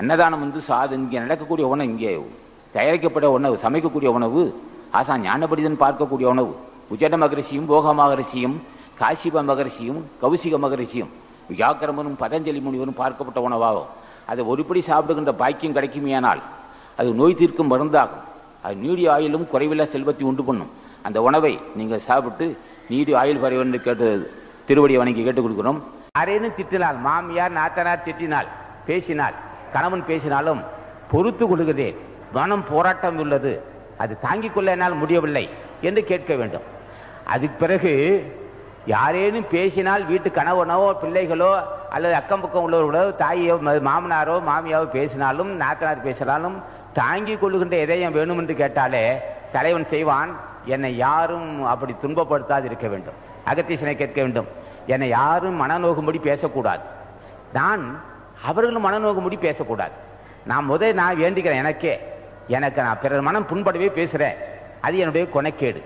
அன்னதானம் வந்து சாது இங்கே நடக்கக்கூடிய உணவு இங்கே. தயாரிக்கப்பட்ட உணவு சமைக்கக்கூடிய உணவு ஆசா ஞானபடிதன் பார்க்கக்கூடிய உணவு உஜட மகரிஷியும் போக மகரிஷியும் காசிப மகரிஷியும் கௌசிக மகரிஷியும் வியாக்கிரமனும் பதஞ்சலி முனிவரும் பார்க்கப்பட்ட உணவாகும். அதை ஒருபடி சாப்பிடுகின்ற பாக்கியம் கிடைக்குமேயானால் அது நோய் தீர்க்கும் மருந்தாகும். அது நீடி ஆயிலும் குறைவில்லா செல்வத்தை உண்டு பண்ணும். அந்த உணவை நீங்கள் சாப்பிட்டு நீடி ஆயுள் பறைவன் கேட்டு திருவடியை வணங்கி கேட்டுக் கொடுக்கிறோம். யாரேனும் திட்டினால் மாமியார் நாத்தனார் திட்டினால் பேசினால் கணவன் பேசினாலும் பொறுத்து கொள்கிறேன் மனம் போராட்டம் உள்ளது. அது தாங்கிக் கொள்ள என்னால் முடியவில்லை என்று கேட்க வேண்டும். அதுக்கு பிறகு யாரேனும் பேசினால் வீட்டு கணவனோ பிள்ளைகளோ அல்லது அக்கம் பக்கம் உள்ளவர்களோ தாயோ மாமனாரோ மாமியாவோ பேசினாலும் நாத்தனார் பேசினாலும் தாங்கிக் கொள்ளுகின்ற இதயம் வேணும் என்று கேட்டாலே தலைவன் செய்வான் என்னை யாரும் அப்படி துன்பப்படுத்தாது இருக்க வேண்டும். அகத்தீசனை கேட்க வேண்டும். என்னை யாரும் மனநோகும்படி பேசக்கூடாது. நான் அவர்களும் மனநோகும்படி பேசக்கூடாது. நான் முதல் நான் வேண்டிக்கிறேன் எனக்கே. எனக்கு நான் பிறர் மனம் புண்படவே பேசுகிறேன் அது என்னுடைய கொனைக்கேடு.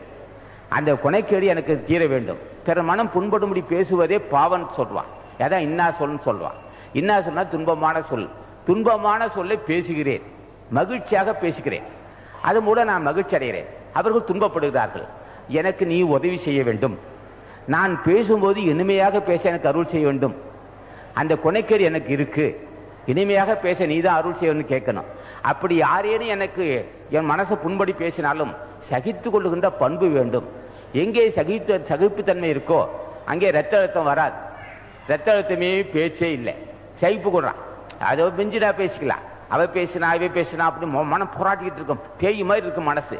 அந்த கொனைக்கேடு எனக்கு தீர வேண்டும். பிறர் மனம் புண்படும்படி பேசுவதே பாவன் சொல்வான். அதான் இன்னா சொல்னு சொல்வான். இன்னா சொன்னால் துன்பமான சொல். துன்பமான சொல்லை பேசுகிறேன். மகிழ்ச்சியாக பேசுகிறேன். அது மூலம் நான் மகிழ்ச்சி அடைகிறேன். அவர்கள் துன்பப்படுகிறார்கள். எனக்கு நீ உதவி செய்ய வேண்டும். நான் பேசும்போது இனிமையாக பேச எனக்கு அருள் செய்ய வேண்டும். அந்த கொனைக்கேடு எனக்கு இருக்கு. இனிமையாக பேச நீ தான் அருள் செய்யணும்னு கேட்கணும். அப்படி யாரேனும் எனக்கு என் மனசை புண்படி பேசினாலும் சகித்து கொள்ளுகின்ற பண்பு வேண்டும். எங்கே சகித்து சகிப்புத்தன்மை இருக்கோ அங்கே ரத்த அழுத்தம் வராது. ரத்த அழுத்தமே பேச்சே இல்லை. சகிப்பு கொடுறான். அதை மிஞ்சினா பேசிக்கலாம். அவ பேசினா இவை பேசினா அப்படின்னு மொ- மனம் போராட்டிக்கிட்டு இருக்கும். பேய் மாதிரி இருக்கும் மனசு.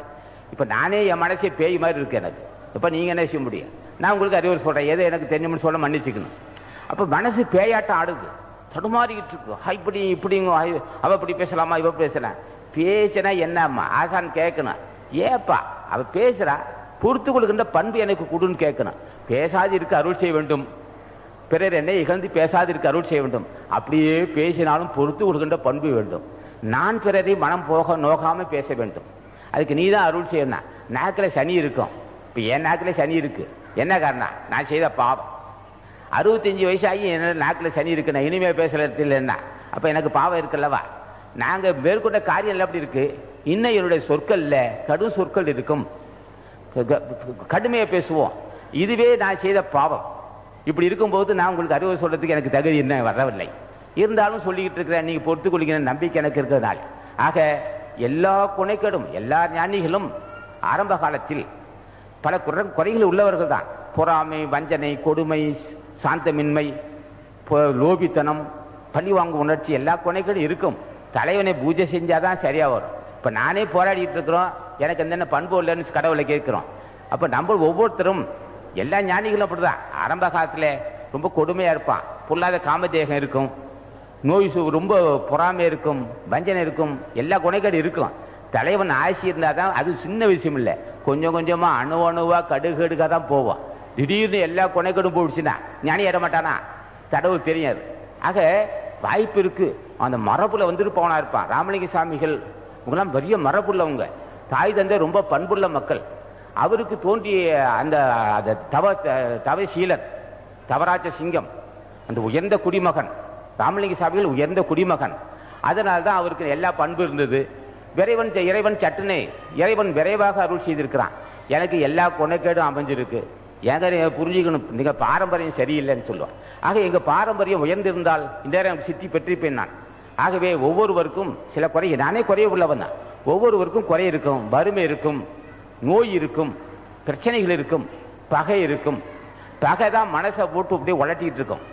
இப்போ நானே என் மனசே பேய் மாதிரி இருக்கு எனக்கு. இப்போ நீங்கள் என்ன செய்ய முடியும்? நான் உங்களுக்கு அறிவுரை சொல்கிறேன் எதை எனக்கு தெரியும்னு சொல்ல மன்னிச்சுக்கணும். அப்ப மனசு பேயாட்டம் ஆடுது. தடுமாறிக்கிட்டு இருக்கு. இப்படி இப்படிங்க அவ இப்படி பேசலாமா இவ பேசலாம் பேசினா என்னம்மா? ஆசான் கேட்கணும் ஏப்பா? அவ பேசுறா. பொறுத்து கொடுக்கின்ற பண்பு எனக்கு கொடுன்னு கேட்கணும் பேசாது இருக்க அருள் செய்ய வேண்டும். பிறர் என்னை இகழ்ந்து பேசாதிருக்க அருள் செய்ய வேண்டும். அப்படியே பேசினாலும் பொறுத்து கொடுக்கின்ற பண்பு வேண்டும். நான் பிறரை மனம் போக நோகாம பேச வேண்டும். அதுக்கு நீ தான் அருள் செய்யணும். நாக்கில் சனி இருக்கும். இப்போ என் நாக்கில் சனி இருக்கு. என்ன காரணம்? நான் செய்த பாவம். அறுபத்தஞ்சு வயசாகி என்னோட நாக்கில் சனி இருக்கு நான் இனிமே பேசுறது இல்லைன்னா அப்போ எனக்கு பாவம் இருக்குல்லவா? நாங்கள் மேற்கொண்ட காரியம் எல்லாம் அப்படி இருக்கு? இன்னும் என்னுடைய சொற்களில் கடும் சொற்கள் இருக்கும். கடுமையாக பேசுவோம். இதுவே நான் செய்த பாவம். இப்படி இருக்கும்போது நான் உங்களுக்கு அறிவுரை சொல்றதுக்கு எனக்கு தகுதி என்ன? வரவில்லை. இருந்தாலும் சொல்லிக்கிட்டு இருக்கிறேன் நீங்கள் பொறுத்து கொள்கிற நம்பிக்கை எனக்கு இருக்கிறதுனால. ஆக எல்லா குணைக்கடும் எல்லா ஞானிகளும் ஆரம்ப காலத்தில் பல குறை குறைகள் உள்ளவர்கள் தான். பொறாமை வஞ்சனை கொடுமை சாந்தமின்மை லோபித்தனம் பழி வாங்கும் உணர்ச்சி எல்லா குணைகளும் இருக்கும். தலைவனை பூஜை செஞ்சாதான் சரியா வரும். இப்ப நானே போராடிட்டு இருக்கிறோம். எனக்கு என்னென்ன பண்பு இல்லைன்னு கடவுளை கேட்கிறோம். அப்ப நம்ம ஒவ்வொருத்தரும் எல்லா ஞானிகளும் அப்படிதான். ஆரம்ப காலத்துல ரொம்ப கொடுமையா இருப்பான். பொல்லாத காமதேகம் இருக்கும். நோய் ரொம்ப பொறாமை இருக்கும். வஞ்சனை இருக்கும். எல்லா குணைகள் இருக்கும். தலைவன் ஆசி இருந்தால் தான் அது சின்ன விஷயம் இல்லை. கொஞ்சம் கொஞ்சமா அணு அணுவா கடுகடுக்காக தான் போவோம் திடீர்னு எல்லா குணைகளும் போயிடுச்சுன்னா ஞானி ஏற மாட்டானா? தடவு தெரியாது. ஆக வாய்ப்பு இருக்கு. அந்த மரபுல வந்துட்டு போனா இருப்பான். ராமலிங்க சாமிகள் இவங்கெல்லாம் பெரிய மரபுள்ளவங்க. தாய் தந்தை ரொம்ப பண்புள்ள மக்கள். அவருக்கு தோன்றிய அந்த அந்த தவ தவசீலர் தவராஜ சிங்கம் அந்த உயர்ந்த குடிமகன். ராமலிங்க சாமிகள் உயர்ந்த குடிமகன். அதனால தான் அவருக்கு எல்லா பண்பு இருந்தது. விரைவன் இறைவன் சட்டுனே இறைவன் விரைவாக அருள் செய்திருக்கிறான். எனக்கு எல்லா கொனைக்கேடும் அமைஞ்சிருக்கு. ஏங்க புரிஞ்சுக்கணும்? மிக பாரம்பரியம் சரியில்லைன்னு சொல்லுவான் ஆக எங்க பாரம்பரியம் உயர்ந்திருந்தால் இந்த நேரம் சித்தி பெற்றிருப்பேன் நான். ஆகவே ஒவ்வொருவருக்கும் சில குறை நானே குறைய உள்ளவன் தான். ஒவ்வொருவருக்கும் குறை இருக்கும் வறுமை இருக்கும் நோய் இருக்கும் பிரச்சனைகள் இருக்கும் பகை இருக்கும். பகை தான் மனசை போட்டு அப்படியே உலட்டிட்டு இருக்கும்.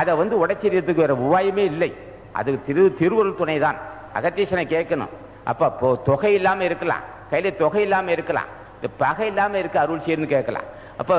அதை வந்து உடைச்சிடுறதுக்கு வேற உபாயமே இல்லை. அது திரு திருவருள் துணை தான். அகத்தீசனை கேட்கணும். அப்போ தொகை இல்லாமல் இருக்கலாம். கையில் தொகை இல்லாமல் இருக்கலாம். இந்த பகை இல்லாமல் இருக்க அருள் செய்யணும்னு கேட்கலாம். அப்போ